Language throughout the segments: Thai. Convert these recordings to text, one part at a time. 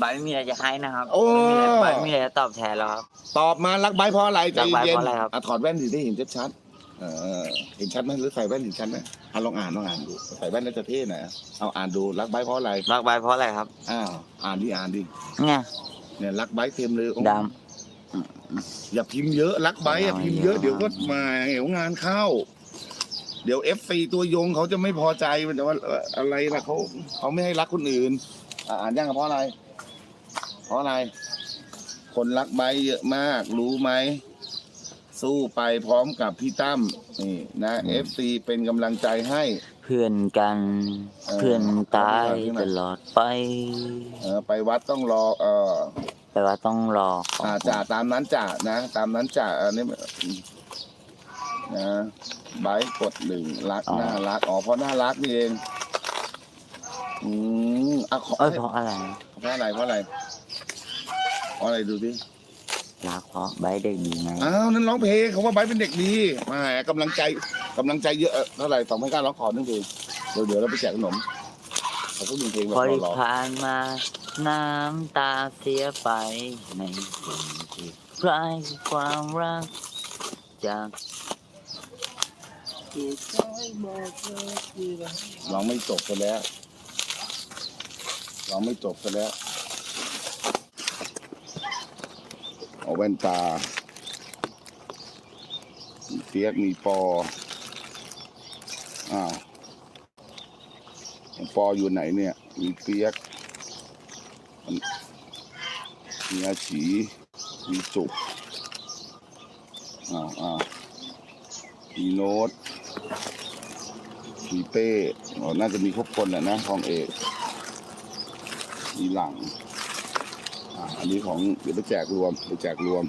บายไม่มีอะไรจะให้นะครับโอ้ไม่มีอะไรบายไม่มีอะไรจะตอบแทนแล้วครับ ตอบมารักไบร์ทเพราะอะไรใจรักไบร์ทเย็นเพราะอะไรครับ อะถอดแว่นดิได้เห็นชัดๆเออเห็นชัดไหมหรือใส่แว่นเห็นชัดไหมอะลองอ่านลองอ่านดูใส่แว่นน่าจะเท่หน่อยอะเอาอ่านดูรักไบร์ทเพราะอะไรรักบายเพราะอะไรครับอ้าวอ่านดิอ่านดิเนี่ยเนี่ยรักไบร์ทเต็มเลยโอ้ดอย่าพิมพ์เยอะรักไบร์ทอย่าเอาพิมพ์เยอะเยอะเดี๋ยวก็มาเดี๋ยวงานเข้า เดี๋ยวเอฟซีตัวยงเขาจะไม่พอใจมันจะว่าเอ่ออะไรล่ะเขาเขาไม่ให้รักคนอื่นอะอ่านยังเพราะอะไร เพราะอะไร คนรักไบร์ทเยอะมาก รู้ไหม สู้ไปพร้อมกับพี่ตั้มนี่นะเอฟซีเป็นกำลังใจให้ำเพื่อนกัน เออเพื่อนตายเอาไปก่อน ตลอดไปเออไปวัดต้องรอเออแต่ว่าต้องรอของอ่าจ่าตามนั้นจ่านะ ตามนั้นจ่าอันนี้นะไบร์ทกดหนึ่งรักน่ารักอ๋อเพราะน่ารักนี่เองอืมอะขอเอ้ยเพราะอะไรเพราะอะไรเพราะอะไร เพราะอะไรดูดิรักเพราะบายเด็กดีไงอ้าวนั่นร้องเพลงเขาว่าไบร์ทเป็นเด็กดีแหมกำลังใจกำลังใจเยอะเอ่อเท่าไหร่สองพันเก้าร้องขอหนึ่งเพลงเดี๋ยวเดี๋ยวเราไปแจกขนมขอสักหนึ่งเพลงแบบพอที่รอผ่านมา น้ำตาเสียไปในสิ่งที่ใครความรัก จากๆร้องไม่จบกันแล้วร้องไม่จบกันแล้ว เอาแว่นตา มีเปียกมีปอ อ้าวปออยู่ไหนเนี่ย มีเปียก มีอาฉี มีจุก อ้าวอ้าวมีโน้ต มีเป้น่าจะมีครบคนแหละนะทองเอก มีหลัง อันนี้ของเดี๋ยวไปแจกรวมไปแจกรวม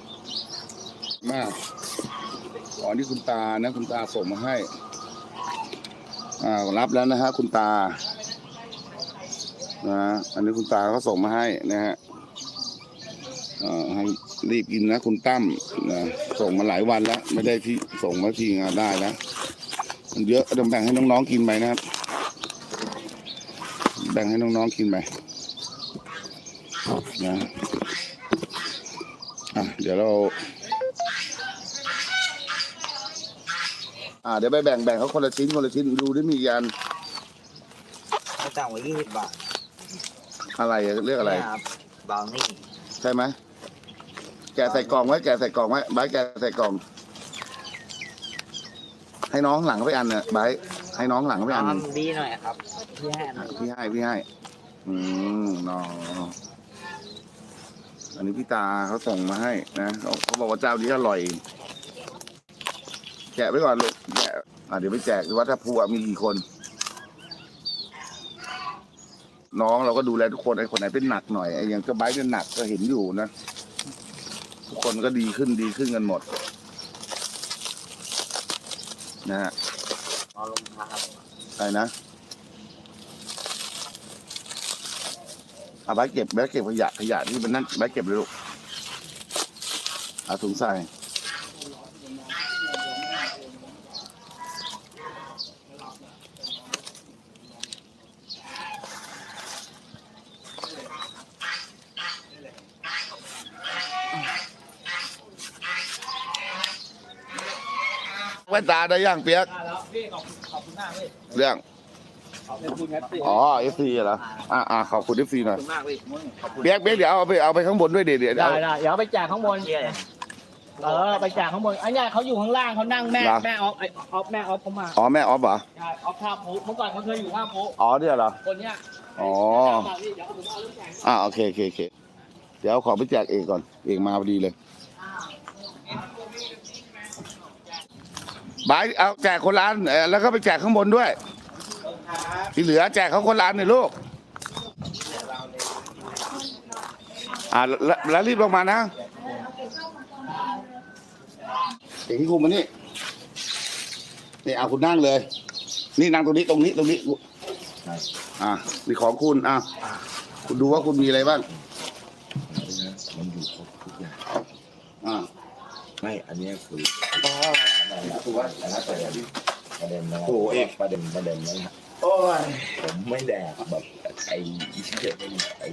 มากอ๋อนี่คุณตานะคุณตาส่งมาให้ อ่ารับแล้วนะฮะคุณตานะอันนี้คุณตาก็ส่งมาให้นะฮะอ่อให้รีบกินนะคุณตั้มนะส่งมาหลายวันแล้ว ไม่ได้ที่ส่งมาทีงานได้แล้วมันเยอะเดี๋ยวแบ่งให้น้องๆกินไปนะครับ แบ่งให้น้องๆกินไปนะ อะเดี๋ยวเราอ่าเดี๋ยวไปแบ่งแบ่งเขาคนละชิ้นคนละชิ้นดูได้มียันให้จ่างไว้ยี่สิบบาทอะไรอะเรียกอะไร เนี่ยครับบราวนี่ใช่ไหมแกะใส่กล่องไว้แกะใส่กล่องไว้ใบร์ทแกะใส่กล่อง ให้น้องหลังไปอันเนี่ยใบร์ทให้น้องหลังไปอันหนึ่งทำดีหน่อยครับพี่แห่หน่อยพี่ให้พี่ให้ อืมน้อง อันนี้พี่ตาเขาส่งมาให้นะเขาเขาบอกว่าเจ้านี้อร่อยแกะไว้ก่อนลูกแกะอะเดี๋ยวไปแจกดูว่าถ้าพูอะมีกี่คน น้องเราก็ดูแลทุกคนไอ้คนไหนเป็นหนักหน่อยไอ้อย่างเจ้าไบร์ทเป็นหนักก็เห็นอยู่นะทุกคนก็ดีขึ้นดีขึ้นกันหมด นะฮะเอาลงมาครับอะไรนะ เอาไบร์ทเก็บไบร์ทเก็บขยะขยะที่มันนั่นไบร์ทเก็บเลยลูกเอาถุงใส่แว่นตาได้ย่างเปียกแล้วพี่ขอบคุณขอบคุณมากพี่ เรื่องข อบคุณครับพี่อ๋อเอฟซีเหรออ่าอ่าขอบคุณเอฟซีหน่อยขอบคุณมากพี่ขอบคุณเบียกเบียกเดี๋ยวเอาไปเอาไปข้างบนด้วยเดี๋ยวเดี๋ยวได้เอา ได้เดี๋ยวเอาไปแจกข้างบนเชี่ยเลยเออไปแจกข้างบนไอ้เนี่ยเขาอยู่ข้างล่างเขานั่งแม่เหรอ แม่ออฟไอ้ออฟแม่ออฟเขามาอ๋อแม่ออฟเหรอใช่ออฟท่าโพเมื่อก่อนเขาเคยอยู่ท่าโพอ๋อเนี่ยเหรอ คนเนี้ยอ๋อเอาพี่เดี๋ยวผมเอาเรื่องแจกอ่าโอเคโอเคโอเคเดี๋ยวขอไปแจกเอกก่อนเอกมาพอดีเลยบายเอาแจกคนร้านเอ่อแล้วก็ไปแจกข้างบนด้วย ที่เหลือแจกเขาคนร้านหน่อยลูกอ่าแล้วแล้วรีบลงมานะเอกที่คุมมานี่นี่เอาคุณนั่งเลย นี่นั่งตรงนี้ตรงนี้ตรงนี้อ่านี่ของคุณอะคุณดูว่าคุณมีอะไรบ้างมันอยู่ครบทุกอย่างอ่าไม่อันเนี้ยคืออ๋อถูกว่าแต่ละประเด็นประเด็นนะโอ้เอกประเด็นประเด็นนะ โอ้ยผมไม่แดกแบบไอ้ที่เด็กไอ้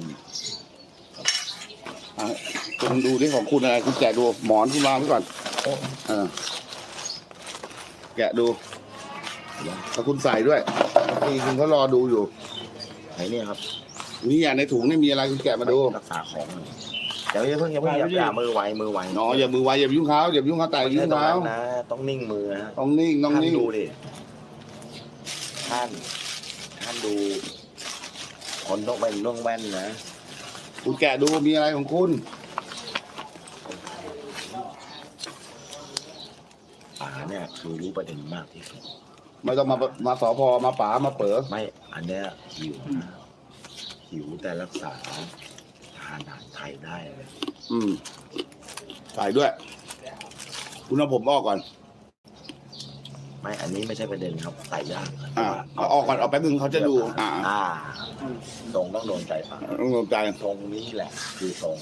คุณดูที่ของคุณอะไรคุณแกะดูหมอนคุณวางไว้ก่อนเออแกะดูแล้วคุณใส่ด้วยนี่คุณเขารอดูอยู่ไหนเนี่ยครับนี่อย่างในถุงนี่มีอะไรคุณแกะมาดูรักษาของหน่อยเดี๋ยวอย่าเพิ่งอย่าเพิ่งอย่าอย่ามือไวมือไวน้ออย่ามือไวอย่าไปยุ่งเขาอย่าไปยุ่งเขาแต่ไม่ยุ่ใช่งตรงเขานั้นนะต้องนิ่งมือนะต้องนิ่งต้องท่านนิ่งดูดิท่านท่าน ดูคนต้องเป็นต้องแว่นนะ คุณแกะดูมีอะไรของคุณป๋าเนี่ยคือรู้ประเด็นมากที่สุด ไม่ต้องมามาสอพอมาป๋ามาเป๋อไม่อันเนี้ยหิวนะหิวแต่รักษาทานอาหารไทยได้เลย อืมใส่ด้วย คุณเอาผมออกก่อน ไม่อันนี้ไม่ใช่ประเด็นครับใส่ยากอ่าเอาออกก่อนเอาแป๊บนึงเขาจะดู อ่าอ่าทรงต้องโดนใจป๋าต้องสนใจ ทรงนี้แหละ คือทรง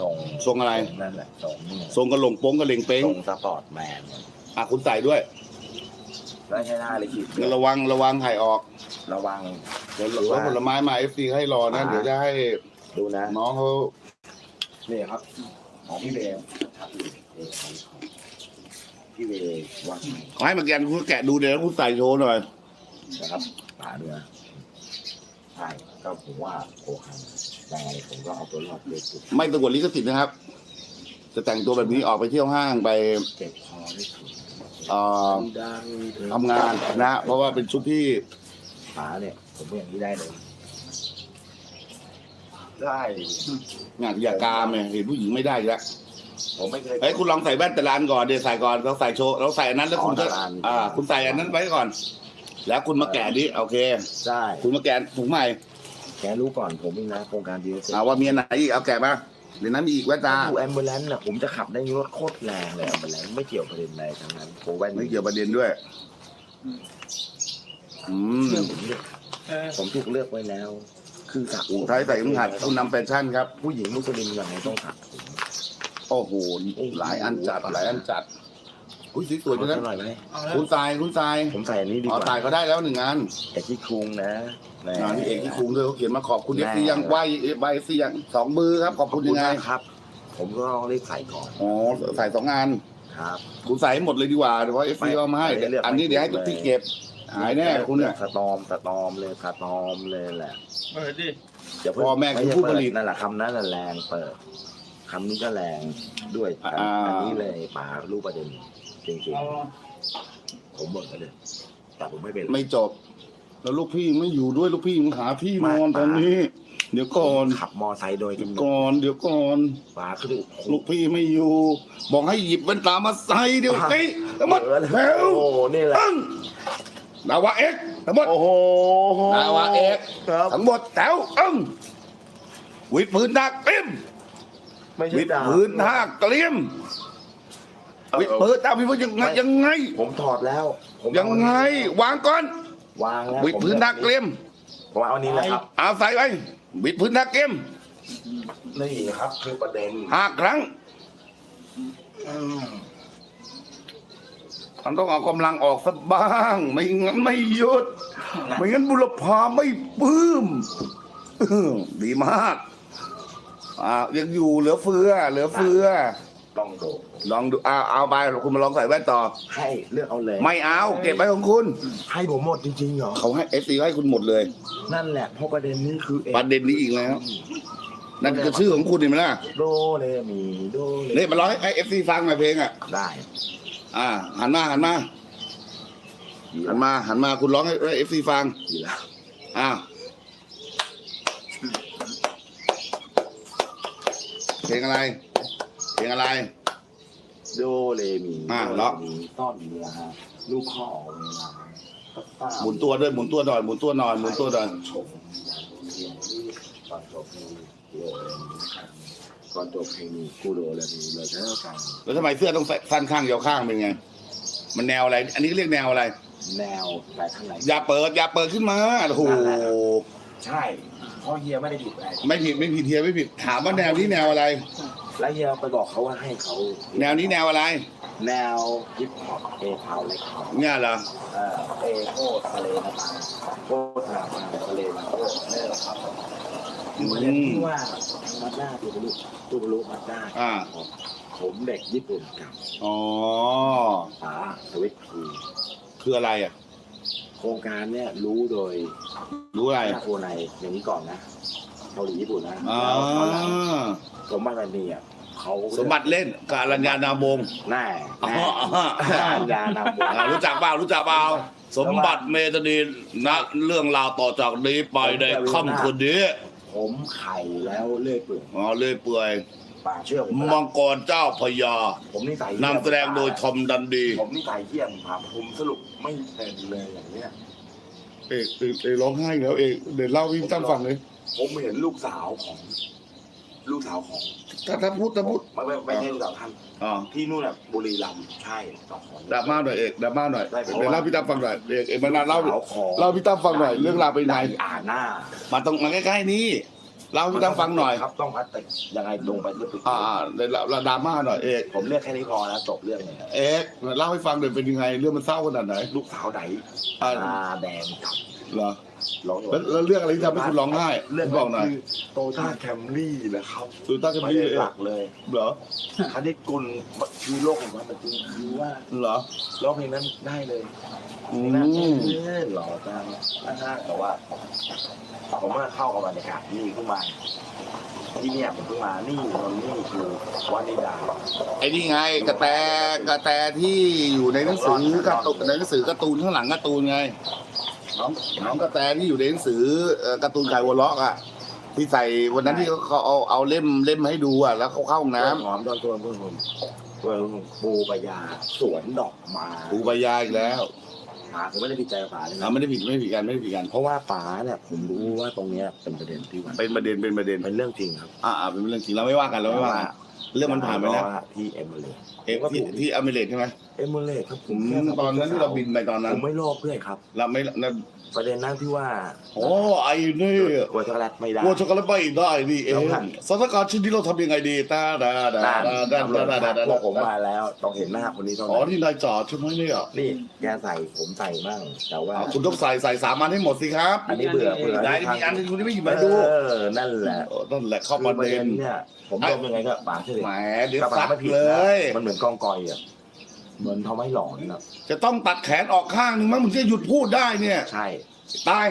ทรงทรงอะไร นั่นแหละทรงนี่ทรงกระหลงโป้งกระเหลงเป้งทรงสปอร์ตแมนอะคุณใส่ด้วยแล้วใช้หน้าเลยคิดงั้นระวังระวังไข่ออกระวังเดี๋ยวรถผลไม้มาเอฟซีให้รอนะ เดี๋ยวจะให้ดูนะน้องเขานี่ครับ ของพี่เบม พี่เบมว่าเขาให้มาแกนคุณแกะดูเดี๋ยวคุณใส่โชว์หน่อยนะครับป๋าด้วยนะใช่ก็ผมว่าโอคันยังไงผมก็เอาตัวรอดเลยสุดไม่ตะกวดลิขสิทธิ์นะครับ จะแต่งตัวแบบนี้ออกไปเที่ยวห้างไปเจ็บคอที่สุดเอ่อดังทำงานนะ เพราะว่าเป็นชุดที่ป๋าเนี่ย ผมก็อย่างนี้ได้เลยได้งานอย่ากามเนี่ยเห็นผู้หญิงไม่ได้อีกแล้ว ผมไม่เคยเฮ้ยคุณลองใส่แว่นแต่ลานก่อนเดี๋ยวใส่ก่อนเราใส่โชว์เราใส่อันนั้นแล้วคุณก็อ๋อแต่ลานอ่า คุณใส่อันนั้นไว้ก่อน แล้วคุณมาแกะดิโอเค ใช่คุณมาแกะถุงใหม่ แกรู้ก่อนผมอีกนะโครงการดีเซ็อ่าว่ามีอันไหนอีกเอาแกะมาเดี๋ยวนั้นมีอีกแว่นตาดูแอมเบอร์แลนซ์น่ะผมจะขับได้รถโคตรแรงเลยแอมเบอร์แลนซ์ไม่เกี่ยวประเด็นอะไรทั้งนั้นโคแว่นไม่เกี่ยวประเด็นด้วยอืมเรื่องผมเลือกเออผมถูกเลือกไว้แล้ว คือสักอู่ไทยใส่ถุงหัดคุณนำแฟชั่นครับ ผู้หญิงมุสลิมยังไงต้องสักผม โอ้โห หลายอันจัด หลายอันจัดอุ้ยสวยๆขอจังสันะกหน่อยไหมเอาแล้วคุณทรายคุณทรายผมใส่อันนี้ดีอ๋อกว่าถ่ายเขาได้แล้วหนึ่งงานแต่ที่คุงนะแหม งานนี่เอกที่คุงด้วยเขาเขียนมาขอบคุณแน่เอฟซียังไหวใบเอฟซียังสองมือครับ ขอบคุณยังไงมากครับ ผมก็ต้องรีบใส่ก่อนอ๋อใส่สองงาน ครับ คุณใส่ให้หมดเลยดีกว่าเพราะเอฟซีไม่เอามาให้ไม่ได้เลือกอันนี้เดี๋ยวให้ทุกที่เก็บ หายแน่คุณเนี่ย สตอมสตอมเลยสตอมเลยแหละเปิดดิอย่าเพิ่งพ่อแม่คือผู้ผลิตไใช่เดนั่นแหละคำนั้นน่ะแรงเปิด คำนี้ก็แรงด้วยอันอ่า อันนี้เลยป๋ารู้ประเด็นจริงเอาๆผมหมดเลยแต่ผมไม่เป็นไม่จบ แล้วลูกพี่ไม่อยู่ด้วยลูกพี่มึงหาที่นอนไม่ตอนนี้ เดี๋ยวก่อนขับมอไซค์โดยเดี๋ยวกำหนดก่อนเดี๋ยวก่อน ป๋าคือลูกพี่ไม่อยู่ บอกให้หยิบแว่นตามาใส่เดี๋ยวนี้ทั้งหมดเออเลยแถวโอ้โหนี่แหละตั้งนาวาเอกทั้งหมด โอ้โหนาวาเอก ครับ ทั้งหมดแถวตั้งวิดพื้นท่าเกลียม ไม่ใช่วิดดาบ พื้นท่าเกลียมวิดพื้นท่าวิดพื้นยังไงยังไง ผมถอดแล้ว ผมยังไง วางก่อน วางแล้ววิดพื้นท่าเกลียมผมเอาอันนี้แหละครับ เอาใส่ไว้วิดพื้นท่าเกลียมนี่ครับคือประเด็นห้าครั้งมันต้องเอากำลังออกสักบ้าง ไม่งั้นไม่หยุด ไม่งั้นบุรพาไม่ปลื้มอื้อดีมาก อ่ายังอยู่เหลือเฟือ เหลือเฟือ ต้องโดดลองดูเอาเอาไปคุณมาลองใส่แว่นต่อ ให้เลือกเอาเลย ไม่เอาเก็บไว้ของคุณ ให้ผมหมดจริงๆเหรอ เขาให้เอฟซีให้คุณหมดเลย นั่นแหละเพราะประเด็นนี้คือเอประเด็นนี้อีกแล้ว นั่นคือชื่อของคุณเห็นไหมล่ะโดเลมีโดเลนี่มาร้องให้เอฟซีฟังหน่อยเพลงอะ ได้ อ่า หันมาหันมาดีหัแล้นวมาหันมาคุณร้องให้เอฟซีฟังดีแล้ว อ้าว เพลงอะไร เพลงอะไร โดเลมีอ่าโดแล้เลวมีต้อนเวลาลูกข้อออกเวลาหมุนตัวด้วยหมุนตัวหน่อยหมุนตัวหน่อยหมุนตัวหน่อยชมเสียงที่ก่อนจบเพลงโดเลมีครับก่อนจบเพลงกูโดเลมีเลยใช้กันแล้วทำไมเสื้อต้องใส่สั้นข้างยาวข้างเป็นไง มันแนวอะไร อันนี้เรียกแนวอะไร แนวแต่ข้างในอย่าเปิดอย่าเปิดขึ้นมาโอ้โห ใช่ เพราะเฮียไม่ได้อยู่ไหนไม่ผิดไม่ผิดเทียไม่ผิดถามว่าแนวนี้แนวอะไร แล้วเฮียไปบอกเขาว่าให้เขาแนวนี้แนวอะไร แนวฮิปฮอปเอพาวเล็กเนี่ยเหรอเอ่อเอโคทะเลน้ำมันโคตรน้ำมันทะเลน้ำโคตรนี่แหละครับอืประเด็นมที่ว่ามัดหน้าตัวลูกตัวลูกมัดหน้าอ่าผมเด็กญี่ปุ่นกับอ๋อป๋าสวิตคูคืออะไรอะ โครงการเนี่ยรู้โดยรู้อะไรหน้าโคในอย่างนี้ก่อนนะเกาหลีญี่ปุ่นนะอ๋อแล้วตอนหลังสมบัติมันมีอะเขาสมบัติเล่นกับอรัญญานามวงศ์ แน่อ๋อแน่อัญญานามวง อ่ารู้จักเปล่ารู้จักเปล่าสมบัติเมตานีนะเรื่องราวต่อจากนี้ไปในค่ำคืนนี้ผมไข่แล้วเลื่อยเปื่อยอ๋อเลยเปื่อย ป่าเชื่อผมมังกรเจ้าพญาผมนี่ใส่นำแสดงโดยทอมดันดีผมนี่ใส่เยี่ยมครับผมสรุปไม่เป็นเลยอย่างเนี้ย เอกเอกเอกร้องไห้แล้วเอกเดี๋ยวเล่าให้พี่ตั้มฟังเลยผมเห็นลูกสาวของ ลูกสาวของถ้าถ้าพูดถ้าพูดไม่ไม่ไม่ใช่ลูกสาวท่านอ๋อที่นู่นน่ะบุรีรัมย์ใช่ต่อของดราม่าหน่อยเอกดราม่าหน่อยได้เพราะว่าเดี๋ยวเล่าพี่ตั้มฟังหน่อยเอกเอกมานานเล่าลูกสาวของเล่าพี่ตั้มฟังหน่อยเรื่องราวเป็นไงอ่านหน้า มาตรงมาใกล้ๆนี่ เล่าให้พี่ตั้มฟังหน่อยครับต้องพลาสติกยังไงตรงไปเรื่อยอ่าอ่าเดี๋ยวเราดราม่าหน่อยเอกผมเรียกแค่นี้พอแล้วจบเรื่องเลยเอกเล่าให้ฟังหน่อยเป็นยังไง เรื่องมันเศร้าขนาดไหนลูกสาวไหนอ่าตาแดงกับเหรอร้องแล้วแล้วเรื่องอะไรที่ทำให้คุณร้องไห้เรื่องบอกหน่อยคือโตต้าแคมรี่นะครับสุดท้ายจะไม่พี่ได้เอหกลักเลยเหรอคันนี้กุลคือโลกของมันจริงคือว่าเหรอร้องเพลงนั้นได้เลย อืนะมหล่อจังนะฮะแต่ว่า ผมว่าเข้ากับบรรยากาศนี่เพิ่งมาที่เนี่ยผมเพิ่งมานี่นนนี่คือวัดนิดาไอ้นี่ไงกระแตกระแตที่อยู่ในหนังสือการ์ตูนในหนังสือการ์ตูนข้างหลังการ์ตูนไงน้องน้องกระแตที่อยู่ในหนังสือการ์ตูนไก่วัวล็อกอะที่ใส่วันนั้นที่เขาเอาเอาเล่มเล่มให้ดูอะแล้วเขาเข้าห้องน้ำหอมตอนตัวเพื่อนผมพื่มปูปยาสวนดอกไม้ปูปยาอีกแล้ว ป๋าผมไม่ได้ผิดใจกับป๋าเลยอ่านะไม่ได้ผิดไม่ได้ผิดกันไม่ได้ผิดกัน เพราะว่าป๋าเนี่ยผมรู้ว่าตรงเนี้ยเป็นประเด็นที่ว่าเป็นประเด็นเป็นประเด็นเป็นเรื่องจริงครับอ่าอ่าเป็นเรื่องจริงเราไม่ว่ากันเราไม่ว่ากันเรื่องมันผ่านไปแล้วาที่เอมิเรตเอกที่ที่อเมริกใช่ไหมเอมิเรตครับผอืมแค่มตอนนั้นที่เราบินไปตอนผนั้นมไม่โลภเพื่อนครับเราไม่นั่น ประเด็นนั้นที่ว่าโอ้ไอ้นี่กลัวช็อกโกแลตไม่ได้วัวช็อกโกแลตไม่ได้นี่เองแล้วกันสถานการณ์ชิ้นนี้เราทำยังไงดีตาดาดานั่นดาดาดาดาดาพวดากผมมาแล้วต้องเห็นหน้าคนนี้เท่าอ๋อนั้นที่นายจ่อใช่ไหมเนี่ยนี่แกใส่ผมใส่บ้างแต่ว่าอ่าคุณต้องใส่ใส่สามอันให้หมดสิครับ อันนี้เบื่อเบื่อไหนมีอันหนึงคุณไม่หยิบมาดูเออนั่นแหละเออนั่นแหละเข้าคือประเด็นเนี่ยผมรวมยังไงก็ป๋าเฉยแหมเดี๋ยวกระซัป๋าดไม่ผิดเลนะยมันเหมือนกองกอยอะ เหมือนทำให้หลอนนะจะต้องตัดแขนออกข้างหนึงมั้งมึงจะหยุดพูดได้เนี่ย ใช่ตาย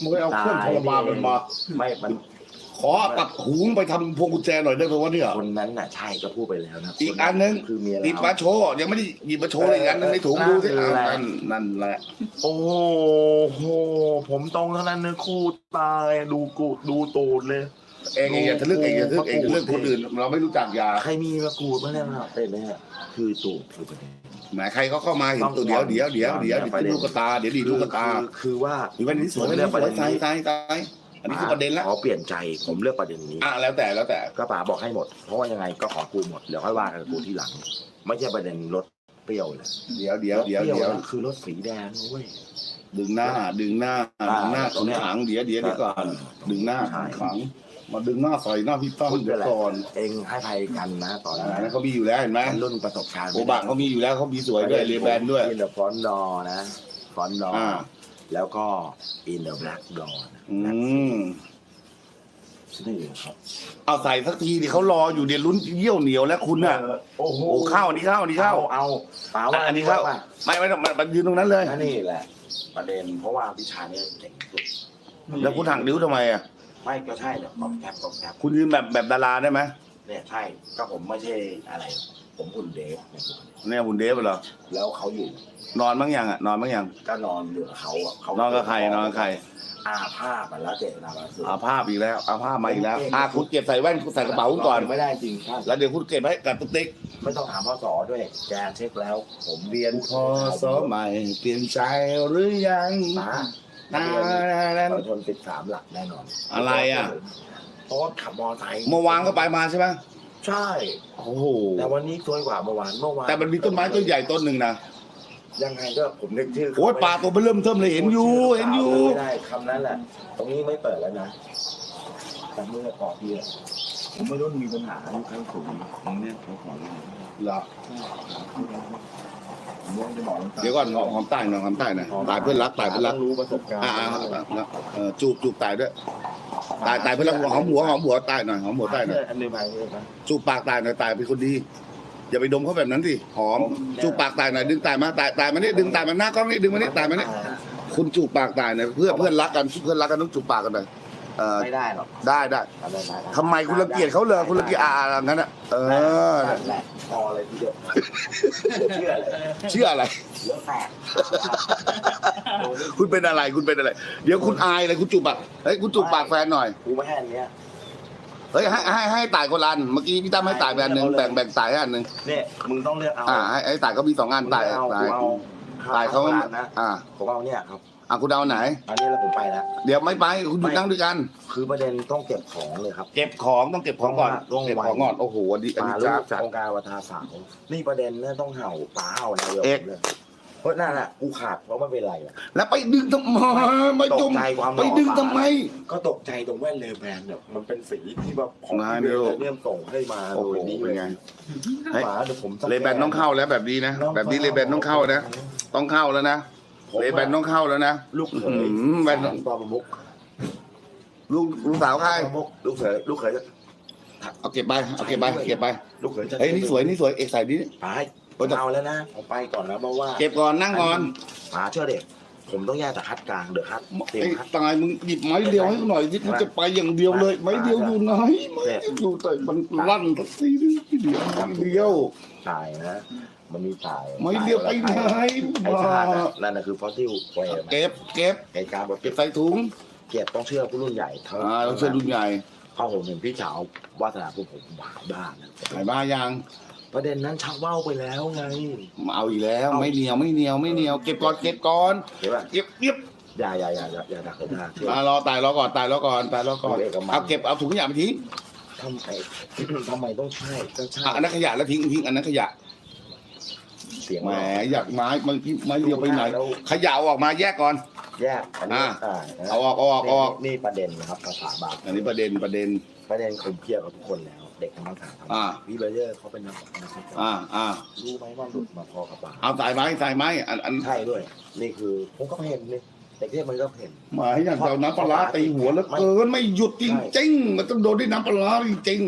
มึงไปเอาเครื่องทรมานมันมา ไม่มันขอตัดหูมึงไปทำพวงกุญแจหน่อยได้ไหมวะเนี่ยคนนั้นน่ะใช่ก็พูดไปแล้วนะอีกอันนึงคือเมียหยิบเรามาโชว์ยังไม่ได้หยิบมาโชว์เลยอีกอันนึงในถุงดูสินั่นแหละอ่านั่นนั่นแหละ โอ้โหผมตรงเท่านั้นนะคู่ตายดูกูดูตูดเลย เองเองอย่าทะลึ่งเองอย่าทะลึ่งเองอย่าเรื่องคนอื่น เราไม่รู้จักอย่าใครมีมะกรูดบ้างเนี่ยครับเป็นไหมฮะคือตูดคือประเด็น แหมใครเขาเข้ามาเห็นตัวเดี๋ยวเดี๋ยวเดี๋ยวเดี๋ยวเดี๋ยวลูกกระตาเดี๋ยวดีลูกกระตาคือคือว่าหรือวันนี้สวยผมวันเลืนี้อกสประวเด็ยนตายนี้ตายตายอันนี้คือประเด็นละขอเปลี่ยนใจผมเลือกประเด็นนี้อะแล้วแต่แล้วแต่ก็ป๋าบอกให้หมด เพราะว่ายังไงก็ขอกูหมดเดี๋ยวค่อยว่ากันกูที่หลัง ไม่ใช่ประเด็นรถเปรี้ยวเลยเดี๋ยวเดี๋ยวเดี๋ยวรถปรี้เดี๋ยวนะคือรถสีแดงเว้ยดึงหน้า ดึงหน้าอ่าดึงหน้าตรงเนี้ยขังเดี๋ยวเดี๋ยวเดี๋ยวก่อนดึงหน้าใช่ขัง มาดึงหน้าใส่หน้าพี่ต้อมคุณเดี๋ยวก่อนเองให้ภัยกันนะตอนอ่านั้นนั่นเขามีอยู่แล้วเห็นไหมรุ่นประสบการณ์โอบะเขามีอยู่แล้วเขามีสวยด้วยเรียนแบรนด์ด้วยอินเดอะฟอนดอนะฟอนดออ่าแล้วก็อินเดอะแบล็กดออืมนี่ครับเอาใส่สักทีดิเขารออยู่เดี๋ยวลุ้นเยี่ยวเหนียวแล้วคุณน่ะโอ้โหโอ้ข้าวอันนี้ข้าวอันนี้ข้าวเอาเอาเปล่าว่าอันนี้ข้าวว่าไม่ไม่ต้องมันยืนตรงนั้นเลยนั่นนี่แหละ ประเด็นเพราะว่าพิชาเนี่ยเก่งสุดแล้วคุณหักนิ้วทำไมอะ ไม่ก็ใช่เนี่ยกอบแกบกอบแกบคุณยืนแบบแบบดาราได้ไหมเนี่ยใช่ก็ผมไม่ใช่อะไร ผมคุณเดฟเนี่ยเนี่ยคุณเดฟเหรอแล้วเขาอยู่ นอนบ้างยังอะนอนบ้างยังก็นอนอยู่กับเขาอะเขานอนกับใครนอนกับใคร อาภาพอะแล้วเจตนาบาสุอาภาพอีกแล้ว อาภาพมาอีกแล้วอะคุณเก็บใส่แว่นคุณใส่กระเป๋าคุณก่อน ไม่ได้จริงท่านแล้วเดี๋ยวคุณเก็บให้กับตุ๊กติ๊กไม่ต้องถามพ่อสอด้วยแกเช็คแล้ว ผมเรียนพอสอใหม่เปลี่ยนใจหรือยัง มาอ่าเราชนติดสามหลักแน่นอนอะไรอะเพราะว่าขับมอไซค์เมื่อวานก็ไปมาใช่ไหมใช่โอ้โหแต่วันนี้สวยกว่าเมื่อวานเมื่อวานแต่มันมีต้นไม้ต้นใหญ่ต้นหนึ่งนะยังไงก็ผมนึกชื่อโอ้ยปลาตัวเบอเริ่มเทิมเลยเห็นอยู่เห็นอยู่ไม่ได้คำนั้นแหละ ตรงนี้ไม่เปิดแล้วนะแต่เมื่อก่อนที่ผมไม่รู้มีปัญหาอยู่ข้างสูงตรงเนี้ยเขาขอเลยเหรอ เดี๋ยวก่อนหอมหอมใต้หน่อยหอมใต้หน่อยตายเพื่อนรักตายเพื่อนรักต้องรู้ประสบการณ์อ่าอ่าอ่าอ่าเออจูบจูบตายด้วยตายตายเพื่อนเราหอมหัวหอมหัวตายหน่อยหอมหัวตายหน่อยอันนี้ไปเลยนะจูบปากตายหน่อยตายเป็นคนดีอย่าไปดมเขาแบบนั้นสิหอมจูบปากตายหน่อยดึงตายมาตายตายมานี่ดึงตายมาหน้ากล้องนี่ดึงมานี่ตายมานี่คุณจูบปากตายหน่อยเพื่อนเพื่อนรักกันเพื่อนรักกันต้องจูบปากกันหน่อย เออไม่ได้หรอกได้ได้ทำได้ได้ทำไมคุณรังเกียจเขาเลยคุณรังเกียจอ่าอ่างั้นอะเออนั่นแหละพอเลยทีเดียวเชื่อเลยเชื่ออะไรเลือแฝดคุณเป็นอะไรคุณเป็นอะไร เดี๋ยวคุณอายเลยคุณจูบปากเฮ้ยคุณจูบปากแฟนหน่อยกูไม่ให้อันเนี้ยเฮ้ยให้ให้ให้ตายคนละอันเมื่อกี้พี่ตั้มให้ตายไปอันหนึ่งแบ่งแบ่งตายให้อันหนึ่งเนี่ยมึงต้องเลือกเอาอ่าให้ให้ตายก็มีสองอันตายมึงตายเอาตายเขาร้นนะอ่า ผมเอาเนี่ยครับ อะคุณเอาไหน อันนี้แล้วผมไปแล้ว เดี๋ยวไม่ไปคุณอยู่นั่งด้วยกัน คือประเด็นต้องเก็บของเลยครับ เก็บของต้องเก็บของก่อนต้องไวเก็บของก่อนโอ้โหอันนี้อันมานี้ลูจ้ากจากองค์การวัฒนสาวนี่ประเด็นเนี่ยต้องเห่าป้าเห่าแนวเดียวเอก เลยเพราะนั่นแหละกูขาดเพราะไม่เป็นไรอะ แล้วไปดึงทำไมไม่ตจกมใจความหไปล่อดึงป๋าทำไม ก็ตกใจตรงแว่นเลแบนเนี่ยมันเป็นสีที่แบบของมาที่เดี๋ยวเนี่ยส่งให้มาโอ้โดโหยนี้เป็นไง เฮ้ย ป๋าเดี๋ยวผมจะเลแบนต้องเข้าแล้วแบบนี้นะ แบบนี้เลแบนต้องเข้านะ ต้องเข้าแล้วนะ ผมเลแบนต้องเข้าแล้วนะ ลูกเขอื้ยอหือแบนปลาประมุกลูกลูกสาวใครปลาประมุกลูกเขยลูกเขยเอาเก็บไปเอาเก็บไปเก็บไปลูกเขยจะเฮ้ยนี่สวยนี่สวยเอกใส่ดิป๋าผมเอาแล้วนะผมไปก่อนนะเพราะว่าเก็บก่อนนั่งก่อนป๋าเชื่อเด็ก ผมต้องแยกจากคัดกลางเดี๋ยวคัดเตรียมไอ้คัด ตายมึงหยิบไม้เดียวให้กูหน่อยที่กูจะไปอย่างเดียวเลย ไม้เดียวอยู่ไหนไม้เดียวอยู่แต่มันลั่นสักทีนึงที่เดียวไม้เดียว ตายนะ มันมีตายไม้เดียวไปไหนไอ้บ้าชาติอะนั่นน่ะคือฟอสซิลเวย์เก็บเก็บไอ้การแบบเก็บใส่ถุงเก็บต้องเชื่อผู้รุ่นใหญ่เท่าอ่าเราเชื่อรุ่นใหญ่เพราะผมเห็นพี่สาววาสนาพวกผมหวานบ้านนะขายบ้ายังประเด็นนั้นชักว่าวไปแล้วไงมาเอาอีกแล้ว ไม่เหนียวไม่เหนียวไม่เหนียวเก็บก่อนเก็บก่อนเห็นป่ะเก็บเก็บอย่าอย่าอย่าอย่าอย่าดักเลยนะเชื่อ อ่ารอตายรอก่อนตายรอก่อนตายรอก่อนเอกมัยเอาเก็บเอาถุงขยะไปทิ้งทำไม ทำไมต้องใช่ต้องใช่อะอันนั้นขยะแล้วทิ้งทิ้งอันนั้นขยะ เสียงแหมเราอยากไม้ไม้ไม้เดียวไปไหนขยะเอาออกมาแยกก่อน แยกอันนี้อ่าอ่าเอาออกเอาออกเอาออกนี่ประเด็นนะครับภาษาบาปอันนี้ประเด็นประเด็น ประเด็นผมเคลียร์กับทุกคนแล้ว เด็กทั้งสามอ่า พี่เบลเยอร์เขาเป็นนักนักศึกษาอ่าอ่ารู้ไหมว่าหลุดมาพอกับบาปเอาสายไม้สายไม้อันอันใช่ด้วย นี่คือผมก็เห็นนี่เด็กเทพมันก็เห็น หมายอย่างเราน้ำปลาร้าตีหัวแล้วเกินไม่หยุดจริงๆมันต้องโดนด้วยน้ำปลาร้าจริง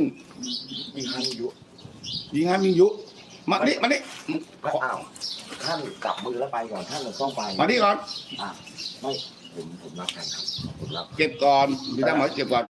มีท่านยุๆยิงให้มียุ มานี่มานี่ไม่อ้าวท่านกลับมือแล้วไปก่อนท่านต้องไปมานี่ก่อนอะไม่ผมผมรับกันครับผมรับ เก็บก่อนพี่ตั้มหมายเก็บก่อน